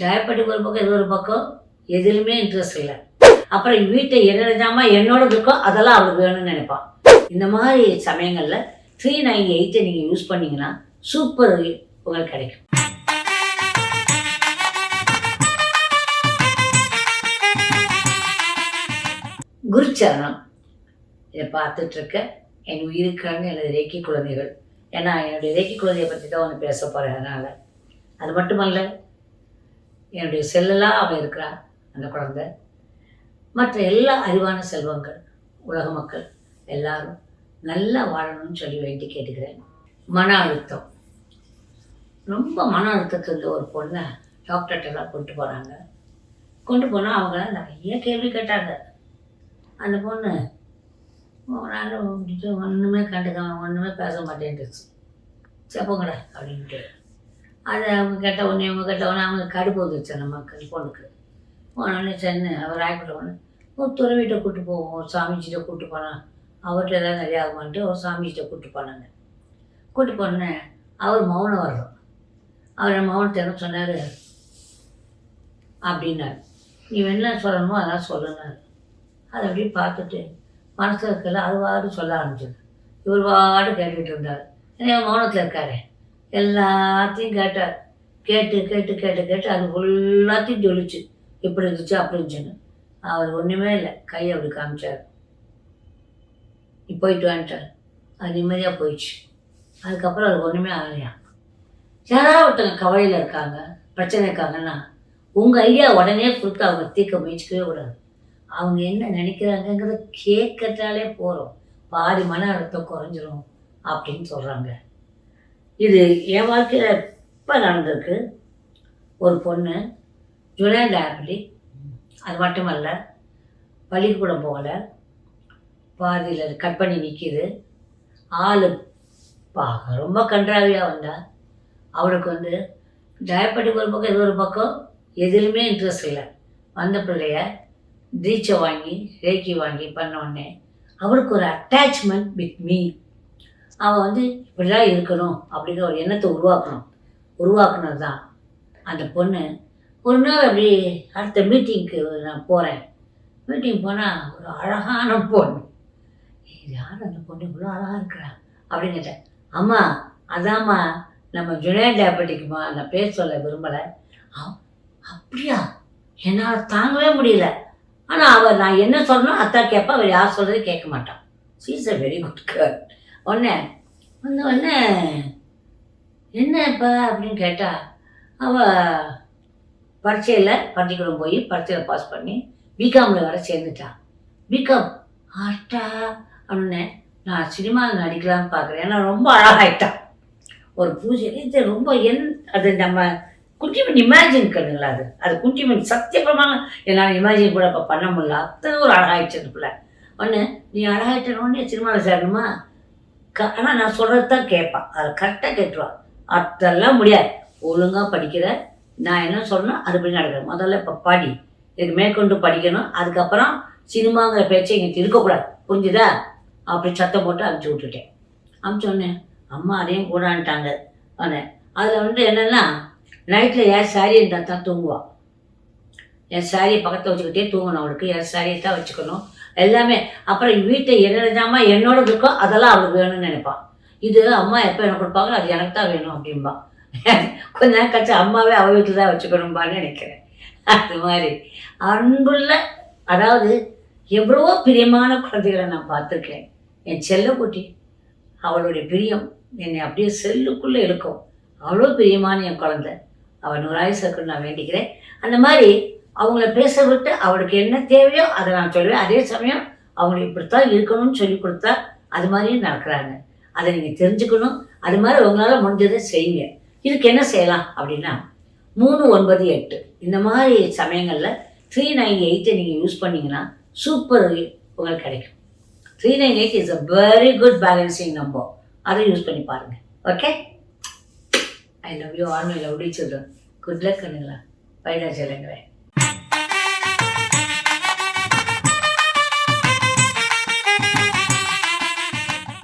Diabetic ஒரு பக்கம் இது ஒரு பக்கம் எதிலுமே இன்ட்ரெஸ்ட் இல்லை. அப்புறம் வீட்டை என்னென்ன ஜாமான் என்னோட இருக்கோ அதெல்லாம் அவளுக்கு வேணும்னு நினைப்பான் இந்த மாதிரி சமயங்களில் த்ரீ நைன் எயிட்டை நீங்கள் யூஸ் பண்ணிங்கன்னா சூப்பர் உங்களுக்கு கிடைக்கும். குருச்சரணம். இதை பார்த்துட்ருக்க. என் உயிருக்கான எனது ரேக்கி குழந்தைகள். ஏன்னா என்னுடைய ரேக்கி குழந்தையை பற்றி தான் ஒன்று பேச போகிறேன் அதனால். அது மட்டுமல்ல என்னுடைய செல்லலாக அவன் இருக்கிறாள் அந்த குழந்தை. மற்ற எல்லா அறிவான செல்வங்கள் உலக மக்கள் எல்லாரும் நல்லா வாழணும்னு சொல்லி வேண்டி கேட்டுக்கிறேன். மன அழுத்தம். ரொம்ப மன அழுத்தத்தில் இருந்த ஒரு பொண்ணை டாக்டர்கிட்டலாம் கொண்டு போகிறாங்க கொண்டு போனால் அவங்க நிறைய கேள்வி கேட்டாங்க. அந்த பொண்ணு நான் ஒன்றுமே கண்டுக்காம ஒன்றுமே பேச மாட்டேன்ட்டுச்சு செப்பங்கடா அப்படின்ட்டு. அதை அவங்க கேட்ட உடனே அவங்க கேட்ட உடனே அவங்க கடுப்பு வந்துச்சு நம்ம பொண்ணுக்கு. போனோடனே சென்னு அவர் ஆகிட்ட உடனே ஒரு துறவிட்ட கூப்பிட்டு போவோம் ஒரு சாமிஜிட்ட கூப்பிட்டு போனான் அவர்கிட்ட ஏதாவது நிறையா ஆகுமான்ட்டு ஒரு சாமிஜிட்ட கூட்டு போனாங்க. கூப்பிட்டு போனேன் அவர் மௌனம் வர்றோம் அவர் மௌனத்தை என்ன சொன்னார்? அப்படின்னாரு. நீ என்ன சொல்லணுமோ அதெல்லாம் சொல்லுனாரு அதை அப்படியே பார்த்துட்டு மனசில் இருக்கல அது வாடு சொல்ல ஆரம்பிச்சது. இவர் வாடு கேட்டுக்கிட்டு இருந்தார். ஏன்னா மௌனத்தில் இருக்காரே. எல்லாத்தையும் கேட்டார் கேட்டு கேட்டு கேட்டு கேட்டு அது ஃபுல்லாத்தையும் ஜொலிச்சு. இப்படி இருந்துச்சு அப்படி இருந்துச்சுன்னு. அவர் ஒன்றுமே இல்லை. கையை அப்படி காமிச்சார். நீ போயிட்டு வந்துட்டார் அது நிம்மதியாக போயிடுச்சு. அதுக்கப்புறம் அது ஒன்றுமே ஆகலையா? யாராவது ஒருத்தவங்க கவலையில் இருக்காங்க பிரச்சனை இருக்காங்கன்னா உங்கள் ஐயா உடனே கொடுத்து அவங்க தீர்க்க முயற்சிக்கவே கூடாது. அவங்க என்ன நினைக்கிறாங்கங்கிறத கேட்கறதாலே போகிறோம் பாதி மன அழுத்தம் குறைஞ்சிரும் அப்படின்னு சொல்கிறாங்க இது என் வாழ்க்கையில் இப்போ நடந்திருக்கு? ஒரு பொண்ணு ஜுலைன் டயபெட்டிக் அது மட்டுமல்ல பள்ளிக்கூடம் போகலை. பாதியில் கட் பண்ணி நிற்கிது ஆள் பார்க்க ரொம்ப கன்றாவியாக வந்தா. அவளுக்கு வந்து டயபெட்டிக் ஒரு பக்கம் இது ஒரு பக்கம் எதுலையுமே இன்ட்ரெஸ்ட் இல்லை. வந்த பிள்ளைய தீட்சை வாங்கி ரேக்கி வாங்கி பண்ண உடனே அவளுக்கு ஒரு அட்டாச்மெண்ட் வித் மீ அவள் வந்து இப்படிலாம் இருக்கணும் அப்படிங்கிற ஒரு எண்ணத்தை உருவாக்கணும். உருவாக்குனது தான் அந்த பொண்ணு ஒரு நாள் அப்படி அடுத்த மீட்டிங்க்கு நான் போகிறேன் மீட்டிங் போனால் ஒரு அழகான பொண்ணு. யார் அந்த பொண்ணு? இவ்வளோ அழகாக இருக்கிறா அப்படின்னு கேட்டேன். அம்மா அதாம்மா நம்ம ஜுனியர் டயபெட்டிக்குமா நான் பேர் சொல்ல விரும்பலை. அப்படியா? என்னால் தாங்கவே முடியல. ஆனால் அவள் நான் என்ன சொல்லணும் அத்தான் கேட்பா அவர் யார் சொல்கிறது கேட்க மாட்டான் she's a very good girl உடனே வந்த உடனே என்னப்பா? அப்படின்னு கேட்டா அவள் பரீட்சையில் பள்ளிக்கூடம் போய் பரீட்சையில் பாஸ் பண்ணி பிகாமில் வர சேர்ந்துட்டான் பிகாம் ஆட்டா அப்படின்னு நான் சினிமாவில் நடிக்கலாம்னு பார்க்குறேன் ஏன்னா ரொம்ப அழகாயிட்டான் ஒரு பூஜை இது ரொம்ப என் அது நம்ம குட்டிமன் இமேஜின் கண்ணுங்களா அது? அது குட்டிமன் சத்தியப்பிரமாக என்னால் இமேஜின் கூட இப்போ பண்ண முடியல. அத்தனை ஒரு அழகாயிடுச்சு பிள்ளை. ஒன்று நீ அழகாயிட்டனோடனே சினிமாவில் சேரணுமா? க ஆனால் நான் சொல்கிறது தான் கேட்பான். அதை கரெக்டாக கேட்டுருவான் அதெல்லாம் முடியாது. ஒழுங்காக படிக்கிற நான் என்ன சொல்லணும் அதுபடி நடக்கிறேன் முதல்ல இப்போ படி. இதுக்கு மேற்கொண்டு படிக்கணும். அதுக்கப்புறம் சினிமாங்கிற பேச்சை எங்களுக்கு இருக்கக்கூடாது. புரிஞ்சுதா? அப்படி சத்தம் போட்டு அனுப்பிச்சி விட்டுட்டேன். அனுப்பிச்ச அம்மா அதையும் கூடான்ட்டாங்க. உடனே அதில் வந்து என்னென்னா நைட்டில் ஏன் சாரி இருந்தால் தான் தூங்குவான் என் சாரியை பக்கத்தில் வச்சுக்கிட்டே தூங்கணும் அவளுக்கு. என் சாரியை தான் வச்சுக்கணும். எல்லாமே. அப்புறம் வீட்டை என்னென்ன என்னோட இருக்கோ அதெல்லாம் அவளுக்கு வேணும்னு நினைப்பான் இது அம்மா எப்போ எனக்கு கொடுப்பாங்களோ அது எனக்கு தான் வேணும் அப்படின்பா கொஞ்ச நேரம் கழிச்சு அம்மாவே அவள் வீட்டில் தான் வச்சுக்கணும்பான்னு நினைக்கிறேன். அது மாதிரி. அன்புள்ள அதாவது எவ்வளவோ பிரியமான குழந்தைகளை நான் பார்த்துருக்கேன் என் செல்லக்குட்டி அவளுடைய பிரியம். என்னை அப்படியே செல்லுக்குள்ளே இருக்கும் அவ்வளோ பிரியமான என் குழந்தை. அவள் நூறாயுசு இருக்குன்னு நான் வேண்டிக்கிறேன். அந்த மாதிரி அவங்கள பேச விட்டு அவளுக்கு என்ன தேவையோ அதை நான் சொல்லுவேன். அதே சமயம் அவங்களுக்கு இப்படித்தான் இருக்கணும்னு சொல்லி கொடுத்தா அது மாதிரியும் நடக்கிறாங்க. அதை நீங்கள் தெரிஞ்சுக்கணும். அது மாதிரி உங்களால் முடிஞ்சதை செய்யுங்க. இதுக்கு என்ன செய்யலாம் அப்படின்னா மூணு ஒன்பது எட்டு. இந்த மாதிரி சமயங்களில் த்ரீ நைன் எயிட்டை நீங்கள் யூஸ் பண்ணிங்கன்னா சூப்பர் உங்களுக்கு கிடைக்கும். Three nine eight is a very good balancing number அதை யூஸ் பண்ணி பாருங்கள் okay I love you all my children good luck பண்ணுங்களா பைடா செல்லுங்களேன்